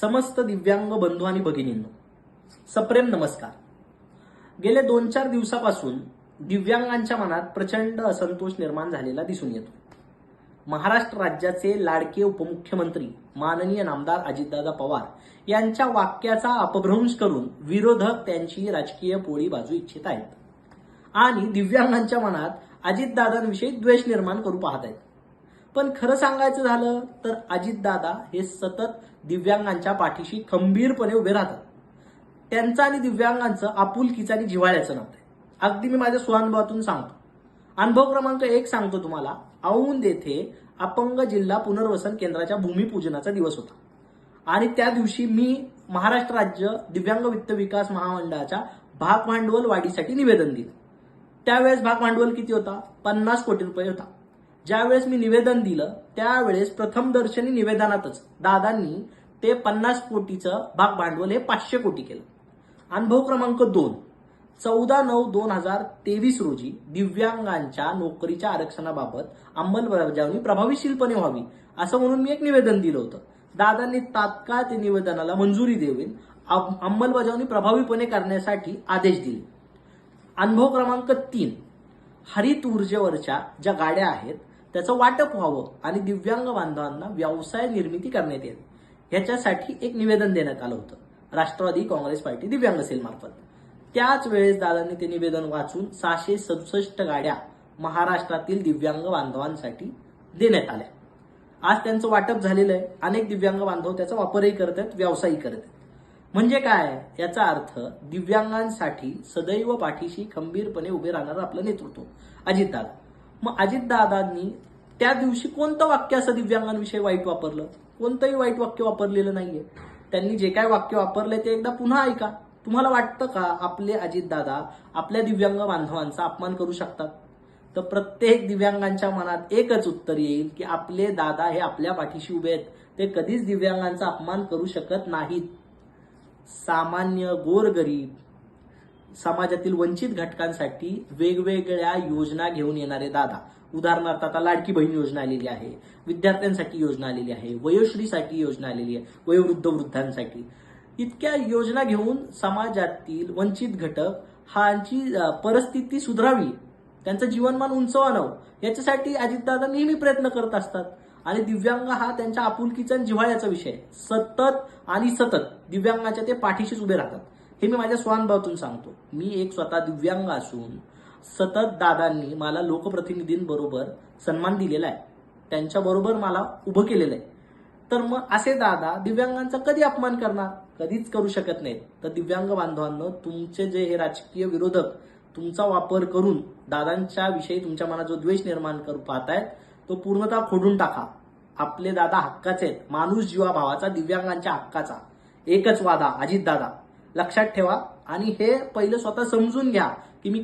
समस्त दिव्यांग बंधू आणि भगिनींनो सप्रेम नमस्कार. गेल्या दोन चार दिवसापासून दिव्यांगांच्या मनात प्रचंड असंतोष निर्माण झालेला दिसून येतो. महाराष्ट्र राज्याचे लाडके उपमुख्यमंत्री माननीय नामदार अजितदादा पवार यांच्या वाक्याचा अपभ्रंश करून विरोधक त्यांची राजकीय पोळी बाजू इच्छित आहेत. आणि दिव्यांगांच्या मनात अजितदादांविषयी द्वेष निर्माण करू पाहत आहेत. पण खरं सांगायचं झालं तर अजितदादा हे सतत दिव्यांगांच्या पाठीशी खंबीरपणे उभे राहतात. त्यांचं आणि दिव्यांगांचं आपुलकीचं आणि जिव्हाळ्याचं नातं आहे. अगदी मी माझ्या स्वानुभवातून सांगतो. अनुभव क्रमांक एक सांगतो तुम्हाला. औंद येथे अपंग जिल्हा पुनर्वसन केंद्राच्या भूमिपूजनाचा दिवस होता. आणि त्या दिवशी मी महाराष्ट्र राज्य दिव्यांग वित्त विकास महामंडळाच्या भाग भांडवल वाढीसाठी निवेदन दिलं. त्यावेळेस भाग भांडवल किती होता? पन्नास कोटी रुपये होता. ज्यावेळेस मी निवेदन दिलं त्यावेळेस प्रथम दर्शनी निवेदनातच दादांनी ते पन्नास कोटीचं भाग भांडवल हे पाचशे कोटी केलं. अनुभव क्रमांक दोन. चौदा नऊ दोन हजार तेवीस रोजी दिव्यांगांच्या नोकरीच्या आरक्षणाबाबत अंमलबजावणी प्रभावीशीलपणे व्हावी असं म्हणून मी एक निवेदन दिलं होतं. दादांनी तात्काळ ते निवेदनाला मंजुरी देऊन अंमलबजावणी प्रभावीपणे करण्यासाठी आदेश दिले. अनुभव क्रमांक तीन. हरित ऊर्जेवरच्या ज्या गाड्या आहेत त्याचं वाटप व्हावं आणि दिव्यांग बांधवांना व्यवसाय निर्मिती करण्यात येईल. ह्याच्यासाठी एक निवेदन देण्यात आलं होतं. राष्ट्रवादी काँग्रेस पार्टी दिव्यांग सेलमार्फत त्याच वेळेस दादांनी ते निवेदन वाचून सहाशे सदुसष्ट गाड्या महाराष्ट्रातील दिव्यांग बांधवांसाठी देण्यात आल्या. आज त्यांचं वाटप झालेलं आहे. अनेक दिव्यांग बांधव त्याचा वापरही करत आहेत व्यवसायही करत आहेत. म्हणजे काय? याचा अर्थ दिव्यांगांसाठी सदैव पाठीशी खंबीरपणे उभे राहणारं आपलं नेतृत्व. अजितदादा. मग अजितदादांनी त्या दिवशी कोणतं वाक्य असं दिव्यांगांविषयी वाईट वापरलं? कोणतंही वाईट वाक्य वापरलेलं नाहीये. त्यांनी जे काय वाक्य वापरले ते एकदा पुन्हा ऐका. तुम्हाला वाटतं का आपले अजितदादा आपल्या दिव्यांग बांधवांचा अपमान करू शकतात? तर प्रत्येक दिव्यांगांच्या मनात एकच उत्तर येईल की आपले दादा हे आपल्या पाठीशी उभे आहेत. ते कधीच दिव्यांगांचा अपमान करू शकत नाहीत. सामान्य गोरगरीब समाजातील वंचित घटकांसाठी वेगवेगळ्या योजना घेऊन येणारे दादा. उदाहरणार्थ आता लाडकी बहीण योजना आलेली आहे विद्यार्थ्यांसाठी योजना आलेली आहे वयोश्रीसाठी योजना आलेली आहे वयोवृद्ध वृद्धांसाठी. इतक्या योजना घेऊन समाजातील वंचित घटक हांची परिस्थिती सुधारावी त्यांचं जीवनमान उंचवावं याच्यासाठी अजितदादा नेहमी प्रयत्न करत असतात. आणि दिव्यांग हा त्यांच्या आपुलकीचा आणि जिव्हाळ्याचा विषय सतत आणि सतत दिव्यांगाच्या ते पाठीशीच उभे राहतात. हे मी माझ्या स्वानुभवातून सांगतो. मी एक स्वतः दिव्यांग असून सतत दादांनी मला लोकप्रतिनिधींबरोबर सन्मान दिलेला आहे. त्यांच्याबरोबर मला उभं केलेलं आहे. तर मग असे दादा दिव्यांगांचा कधी अपमान करणार? कधीच करू शकत नाहीत. तर दिव्यांग बांधवांनो तुमचे जे हे राजकीय विरोधक तुमचा वापर करून दादांच्या विषयी तुमच्या मनात जो द्वेष निर्माण करू पाहतायत तो पूर्णतः खोडून टाका. आपले दादा हक्काचे आहेत. माणूस जीवा भावाचा दिव्यांगांच्या हक्काचा. एकच वादा अजित दादा लक्षात ठेवा आणि हे पहिलं स्वतः समजून घ्या.